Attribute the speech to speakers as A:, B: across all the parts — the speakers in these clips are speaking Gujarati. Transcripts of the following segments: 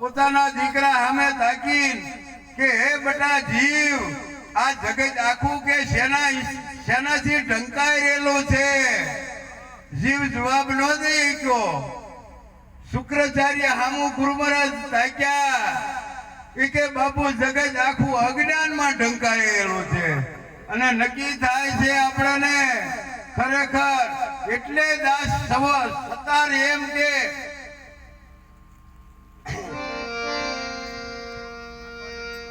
A: પોતાના દીકરા સામે થાકી કે, હે બટા જીવ, આ જગત આખું કે શેના શેનાથી ઢંકાઈ રહેલું છે? જીવ જવાબ ન દઈ ગયો શુક્રાચાર્ય હામુ ગુરુ મહારાજ તાક્યા એ કે બાપુ, જગત આખું અજ્ઞાનમાં ઢંકાયેલું છે અને નક્કી થાય છે આપણને ખરેખર. એટલે દાસ સવ, સતાર એમ કે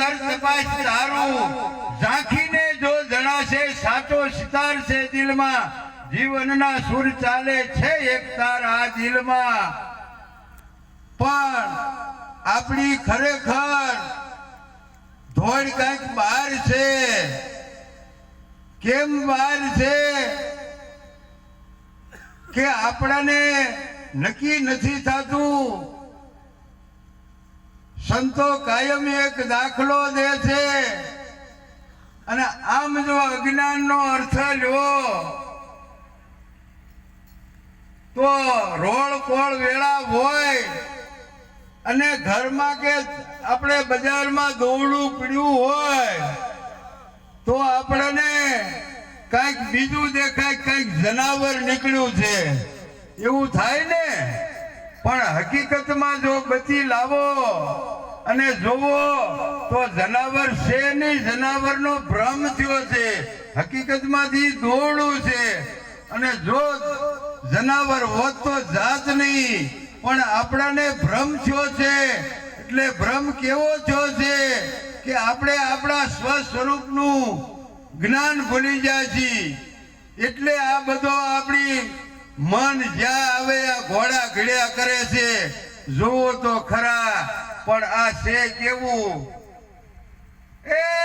A: અંતર તપાસ તારું ઝાંખીને જો જણાશે, સાચો સિતાર છે દિલમાં. જીવનના સુર ચાલે છે એક તાર આ દિલમાં. પણ આપણી ખરેખર ધોળ કંઈક બહાર છે. કેમ બહાર છે? કે આપણાને નક્કી નથી થતું? સંતો કાયમ એક દાખલો દે છે. અને આમ જો અજ્ઞાનનો અર્થ લ્યો, તો રોળ કોળ વેળા હોય, અને ઘરમાં કે આપણે બજારમાં દોડું પીડ્યું હોય, તો આપણને કંઈક બીજું દેખાય, કંઈક જનાવર નીકળ્યું છે. એવું થાય ને? પણ હકીકતમાં જો બચી લાવો અને જોવો તો જનાવર છે નહીં, જનાવરનો ભ્રમ થયો છે. હકીકતમાંથી દોડું છે. અને જો જનાવર હોત તો જાત નહીં, પણ આપણાને ભ્રમ થયો છે. એટલે ભ્રમ કેવો થયો છે કે આપણે આપણા સ્વ સ્વરૂપનું જ્ઞાન ભૂલી જાય છીએ. એટલે આ બધો આપણી મન જ્યાં આવે, આ ઘોડા ઘડ્યા કરે છે. જોવો તો ખરા પણ આ છે કેવું? એ